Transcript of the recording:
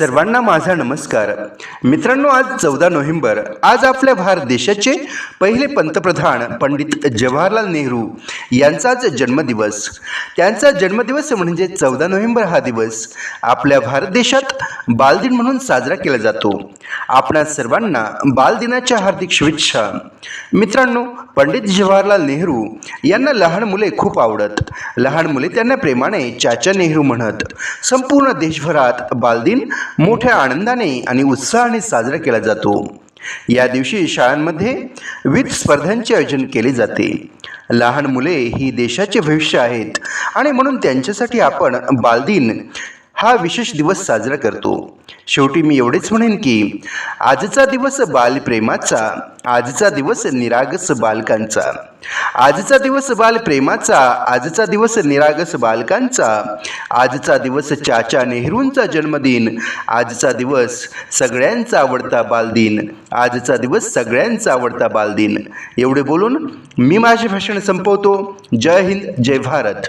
सर्वांना माझा नमस्कार. मित्रांनो आज चौदा नोव्हेंबर. आज आपल्या भारत देशाचे पहिले पंतप्रधान पंडित जवाहरलाल नेहरू यांचाच जन्मदिवस. त्यांचा जन्मदिवस म्हणजे चौदा नोव्हेंबर हा दिवस. आपल्या भारत देशात बालदिन म्हणून साजरा केला जातो. आपणा सर्वांना बालदिनाच्या हार्दिक शुभेच्छा. मित्रांनो पंडित जवाहरलाल नेहरू यांना लहान मुले खूप आवडत. लहान मुले त्यांना प्रेमाने चाचा नेहरू म्हणत. संपूर्ण देशभरात बालदिन मोठ्या आनंदाने आणि उत्साहाने साजरा केला जातो. या दिवशी शाळांमध्ये विविध स्पर्धांचे आयोजन केले जाते. लहान मुले ही देशाचे भविष्य आहेत आणि म्हणून त्यांच्यासाठी आपण बालदिन हा विशेष दिवस साजरा करतो. शेवटी मी एवढेच म्हणेन की आजचा दिवस बालप्रेमाचा आजचा दिवस निरागस बालकांचा. आजचा दिवस बालप्रेमाचा आजचा दिवस निरागस बालकांचा. आजचा दिवस चाचा नेहरूंचा जन्मदिन. आजचा दिवस सगळ्यांचा आवडता बालदिन. आजचा दिवस सगळ्यांचा आवडता बालदिन. एवढे बोलून मी माझे भाषण संपवतो. जय हिंद जय भारत.